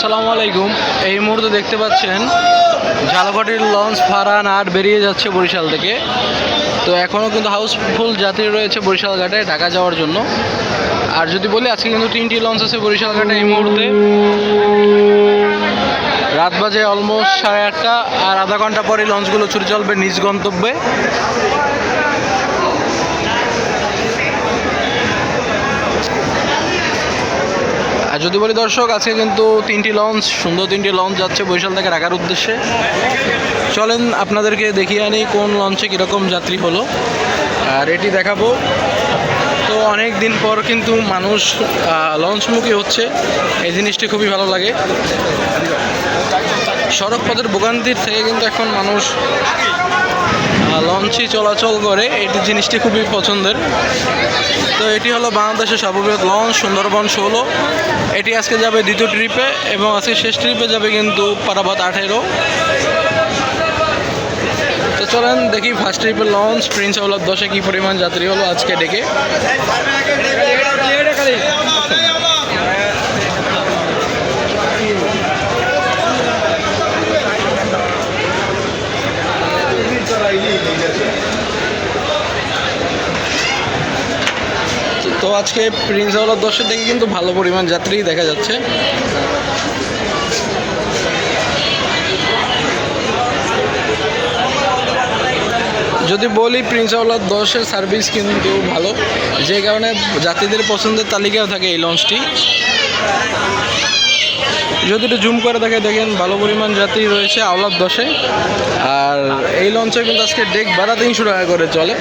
আসসালামু আলাইকুম। এই মুহূর্তে দেখতে পাচ্ছেন ঝালকাঠির লঞ্চ ফারান আট বেরিয়ে যাচ্ছে বরিশাল থেকে। তো এখনও কিন্তু হাউসফুল যাত্রী রয়েছে বরিশাল ঘাটে ঢাকা যাওয়ার জন্য। আর যদি বলি, আজকে কিন্তু তিনটি লঞ্চ আছে বরিশাল ঘাটে এই মুহূর্তে। রাত বাজে অলমোস্ট সাড়ে আটটা, আর আধা ঘণ্টা পরে লঞ্চগুলো ছুটে চলবে নিজ গন্তব্যে। যদি বলি দর্শক, আজকে কিন্তু তিনটি লঞ্চ সুন্দর তিনটি লঞ্চ যাচ্ছে বৈশাল থেকে রাখার উদ্দেশ্যে। চলেন আপনাদেরকে দেখিয়ে আনি কোন লঞ্চে কীরকম যাত্রী হলো। আর এটি দেখাবো। তো অনেক দিন পর কিন্তু মানুষ লঞ্চমুখী হচ্ছে। এই জিনিসটি খুবই ভালো লাগে। সড়ক পথের ভোগান্তির থেকে কিন্তু এখন মানুষ আহ, লঞ্চই চলাচল করে। এটি জিনিসটি খুবই পছন্দের। তো এটি হলো বাংলাদেশের সর্ববৃহৎ লঞ্চ সুন্দরবন ষোলো। এটি আজকে যাবে দ্বিতীয় ট্রিপে এবং আজকে শেষ ট্রিপে যাবে কিন্তু পারাবাদ আঠেরো। তো চলেন দেখি ফার্স্ট ট্রিপের লঞ্চ প্রিন্স আউলার দশে কী পরিমাণ যাত্রী হলো আজকে ডেকে তো আজকে প্রিন্স আউলার দশের থেকে কিন্তু ভালো পরিমাণ যাত্রী দেখা যাচ্ছে। যদি বলি প্রিন্স আউলার দশের সার্ভিস কিন্তু ভালো। যে কারণে যাত্রীদের পছন্দের তালিকাও থাকে এই লঞ্চটি যদি একটু জুম করে দেখে দেখেন, ভালো পরিমাণ যাত্রী রয়েছে আওলাদ দশে। আর এই লঞ্চে কিন্তু আজকে ডেক ভাড়া তিনশো টাকা করে চলে।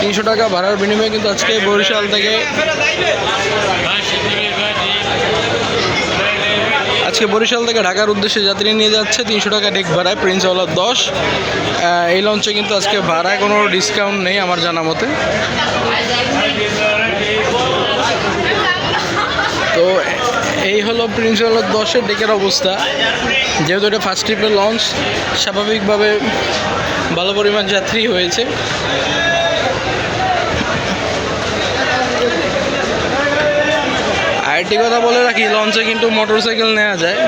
তিনশো টাকা ভাড়ার বিনিময়ে কিন্তু আজকে বরিশাল থেকে আজকে বরিশাল থেকে ঢাকার উদ্দেশ্যে যাত্রী নিয়ে যাচ্ছে তিনশো টাকা ডেক ভাড়ায় প্রিন্স আওলাদ দশ। এই লঞ্চে কিন্তু আজকে ভাড়ায় কোনো ডিসকাউন্ট নেই আমার জানা মতে। তো হলো প্রিন্স আওলাদ দশের ডেকের অবস্থা। যেহেতু এটা ফার্স্ট ট্রিপের লঞ্চ স্বাভাবিকভাবে ভালো পরিমাণ যাত্রী হয়েছে। আরেকটি কথা বলে রাখি লঞ্চে কিন্তু মোটর সাইকেল নেওয়া যায়।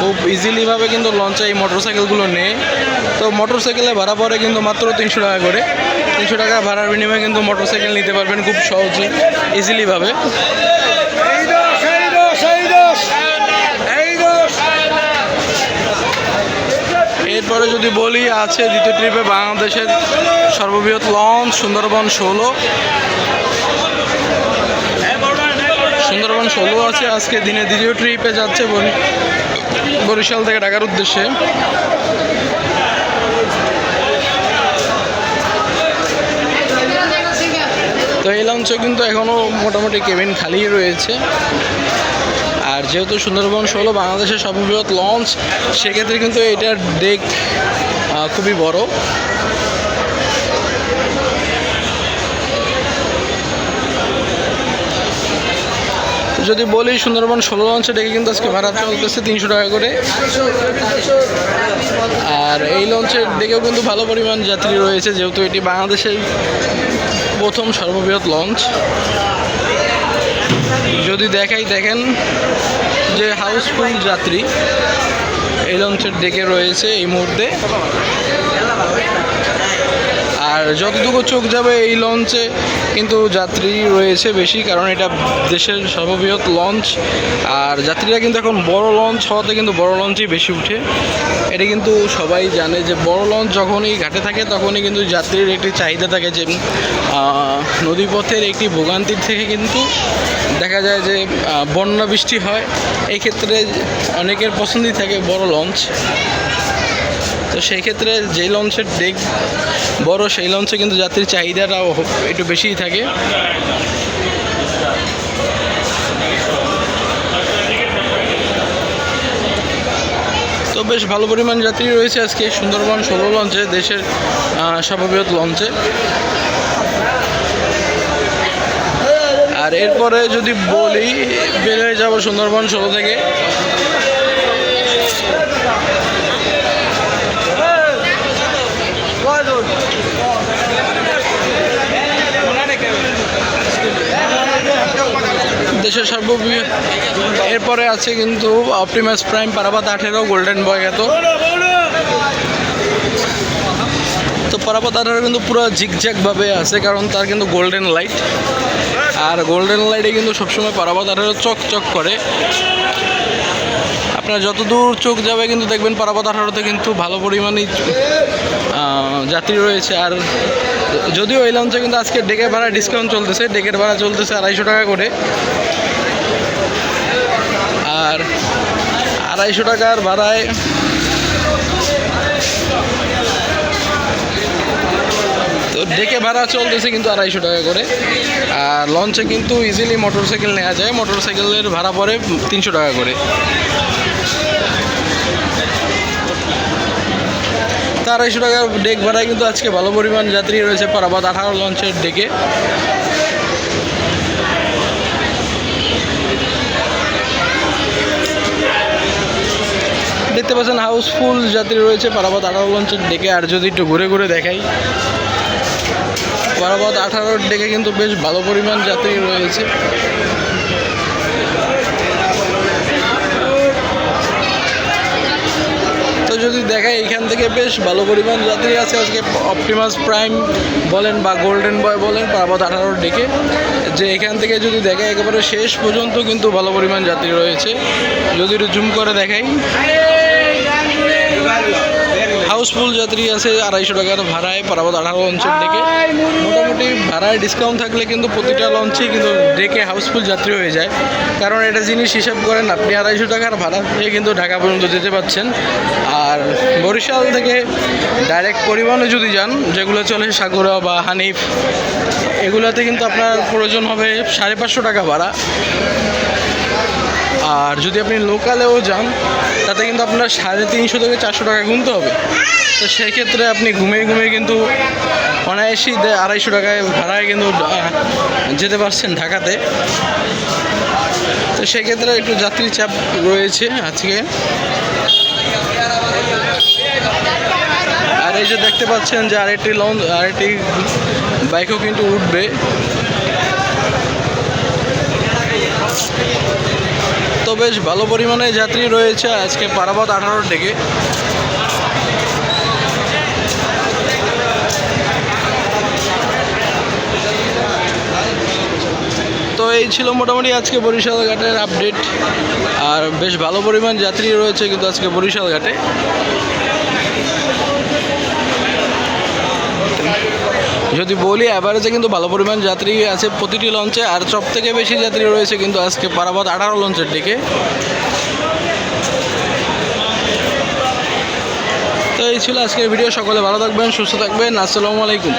খুব ইজিলিভাবে কিন্তু লঞ্চে এই মোটর সাইকেলগুলো নেয়। তো মোটর সাইকেলে ভাড়া পড়ে কিন্তু মাত্র তিনশো টাকা করে। তিনশো টাকা ভাড়ার বিনিময়ে কিন্তু মোটর সাইকেল নিতে পারবেন খুব সহজে ইজিলিভাবে এই দোষ এই দোষ এই দোষ এই দোষ এরপরে যদি বলি, আছে দ্বিতীয় ট্রিপে বাংলাদেশের সর্ববৃহৎ লঞ্চ, সুন্দরবন ষোলো। সুন্দরবন ষোলো আছে আজকে দিনে, দ্বিতীয় ট্রিপে যাচ্ছে বরি- বরিশাল থেকে ঢাকার উদ্দেশ্যে। তো এই লঞ্চে কিন্তু এখনও মোটামুটি কেবিন খালি রয়েছে। আর যেহেতু সুন্দরবন ষোলো বাংলাদেশের সর্ববৃহৎ লঞ্চ, সেক্ষেত্রে কিন্তু এটার ডেক খুবই বড়। যদি বলি সুন্দরবন ষোলো লঞ্চে ডেকে কিন্তু আজকে ভাড়া চলতেছে তিনশো টাকা করে। আর এই লঞ্চের ডেকেও কিন্তু ভালো পরিমাণ যাত্রী রয়েছে, যেহেতু এটি বাংলাদেশের প্রথম সর্ববৃহৎ লঞ্চ। যদি দেখাই দেখেন যে হাউসফুল যাত্রী। এই লঞ্চের ডেকে রয়েছে এই মুহূর্তে। যতটুকু চোখ যাবে এই লঞ্চে কিন্তু যাত্রী রয়েছে বেশি, কারণ এটা দেশের সর্ববৃহৎ লঞ্চ আর যাত্রীরা কিন্তু এখন বড় লঞ্চ হওয়াতে কিন্তু বড় লঞ্চই বেশি উঠে। এটা কিন্তু সবাই জানে যে বড় লঞ্চ যখনই ঘাটে থাকে, তখনই কিন্তু যাত্রীর একটি চাহিদা থাকে যে নদীপথের একটি ভোগান্তির থেকে কিন্তু দেখা যায় যে বন্যা বৃষ্টি হয়। এই ক্ষেত্রে অনেকের পছন্দই থাকে বড় লঞ্চ তো সেই ক্ষেত্রে যেই লঞ্চের ডেক বড়, সেই লঞ্চে কিন্তু যাত্রীর চাহিদাটাও একটু বেশিই থাকে। তো বেশ ভালো পরিমাণ যাত্রী রয়েছে আজকে সুন্দরবন ষোলো লঞ্চে, দেশের সর্ববৃহৎ লঞ্চে। আর এরপরে যদি বলি, বের হয়ে যাব সুন্দরবন ষোলো থেকে। দেশের সর্ববৃহৎ এরপরে আছে কিন্তু অপটিমাস প্রাইম পারাবাত আঠেরো, গোল্ডেন বয় এত। তো পারাবাত আঠেরো কিন্তু পুরো ঝিকঝ্যাক ভাবে আছে, কারণ তার কিন্তু গোল্ডেন লাইট। আর গোল্ডেন লাইটে কিন্তু সবসময় পারাবাত আঠেরো চক চক করে। আপনার যত দূর চোখ যাবে কিন্তু দেখবেন পারাবাত আঠারোতে কিন্তু ভালো পরিমাণে যাত্রী রয়েছে। আর যদিও এই লঞ্চে কিন্তু আজকে ডেকের ভাড়া ডিসকাউন্ট চলতেছে, ডেকের ভাড়া চলতেছে আড়াইশো টাকা করে। আর আড়াইশো টাকার ভাড়ায় তো ডেকে ভাড়া চলতেছে কিন্তু আড়াইশো টাকা করে। আর লঞ্চে কিন্তু ইজিলি মোটর সাইকেল নেওয়া যায়। মোটর সাইকেলের ভাড়া পড়ে তিনশো টাকা করে। তা আড়াইশো টাকার ডেক ভাড়ায় কিন্তু আজকে ভালো পরিমাণ যাত্রী রয়েছে পারাবাদ আঠারো লঞ্চের ডেকে। দেখতে পাচ্ছেন হাউসফুল যাত্রী রয়েছে পারাবাদ আঠারো লঞ্চের ডেকে, আর যদি একটু ঘুরে ঘুরে দেখাই পারাবাদ আঠারোর ডেকে কিন্তু বেশ ভালো পরিমাণ যাত্রী রয়েছে। যদি দেখায় এখান থেকে বেশ ভালো পরিমাণ যাত্রী আছে আজকে অপটিমাস প্রাইম বলেন বা গোল্ডেন বয় বলেন পারাবাদ আঠারোর ডেকে। যে এখান থেকে যদি দেখায় একেবারে শেষ পর্যন্ত কিন্তু ভালো পরিমাণ যাত্রী রয়েছে। যদি জুম করে দেখাই। হাউসফুল যাত্রী আছে আড়াইশো টাকার ভাড়ায় পারাবাদ আঠারো লঞ্চের ডেকে মোটামুটি ভাড়ায় ডিসকাউন্ট থাকলে কিন্তু প্রতিটা লঞ্চেই কিন্তু ডেকে হাউসফুল যাত্রী হয়ে যায়। কারণ এটা জিনিস হিসাব করেন, আপনি আড়াইশো টাকার ভাড়া দিয়ে কিন্তু ঢাকা পর্যন্ত যেতে পারছেন আর বরিশাল থেকে ডাইরেক্ট পরিবহনে যদি যান, যেগুলো চলে সাগরা বা হানিফ এগুলোতে কিন্তু আপনার প্রয়োজন হবে সাড়ে পাঁচশো টাকা ভাড়া। আর যদি আপনি লোকালেও যান, তাতে কিন্তু আপনার সাড়ে তিনশো থেকে চারশো টাকা গুনতে হবে। তো সেক্ষেত্রে আপনি ঘুমিয়ে ঘুমিয়ে কিন্তু অনায়াসই দে- আড়াইশো টাকায় ভাড়ায় কিন্তু যেতে পারছেন ঢাকাতে। তো সেক্ষেত্রে একটু যাত্রী চাপ রয়েছে আজকে। এই যে দেখতে পাচ্ছেন যে আরেকটি লঞ্চ, আরেকটি বাইকও কিন্তু উঠবে। তো বেশ ভালো পরিমাণে যাত্রী রয়েছে আজকে পারাবাদ আঠারোর দিকে। তো এই ছিল মোটামুটি আজকে বরিশাল ঘাটের আপডেট আর বেশ ভালো পরিমাণ যাত্রী রয়েছে কিন্তু আজকে বরিশাল ঘাটে। যদি বলি অ্যাভারেজে কিন্তু ভালো পরিমাণ যাত্রী আছে প্রতিটি লঞ্চে আর সব থেকে বেশি যাত্রী রয়েছে কিন্তু আজকে পারাবাদ আঠারো লঞ্চের দিকে। তো এই ছিল আজকের ভিডিও সকলে ভালো থাকবেন, সুস্থ থাকবেন। আসসালামু আলাইকুম।